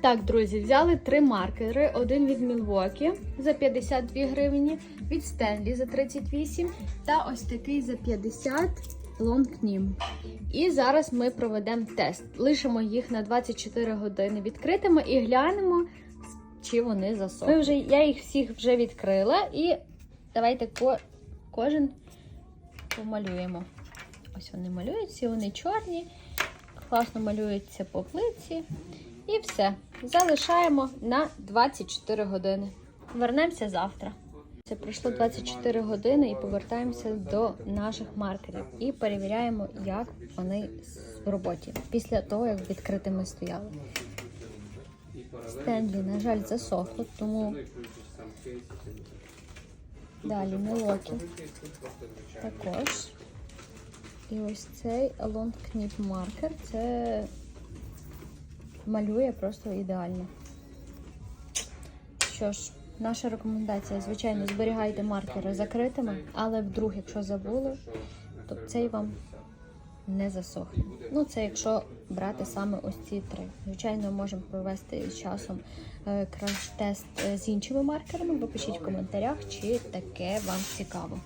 Так, друзі, взяли три маркери: один від Milwaukee за 52 гривні, від Stanley за 38 та ось такий за 50 Long Nim. І зараз ми проведемо тест. Лишимо їх на 24 години відкритими і глянемо, чи вони засохли. Ми вже, я їх всіх вже відкрила і давайте ко, кожен помалюємо. Ось вони малюються, вони чорні, класно малюються по плиці. І все. Залишаємо на 24 години. Вернемося завтра. Це пройшло 24 години і повертаємося до наших маркерів і перевіряємо, як вони в роботі після того, як відкритими стояли. Стенлі, на жаль, засохло, тому далі Мелокі також. І ось цей Along Knit маркер це малює просто ідеально. Що ж, наша рекомендація, звичайно, зберігайте маркери закритими, але вдруг, якщо забули, то цей вам не засохне. Ну, це якщо брати саме ось ці три. Звичайно, можемо провести з часом е, краш-тест е, з іншими маркерами. Ви пишіть в коментарях, чи таке вам цікаво.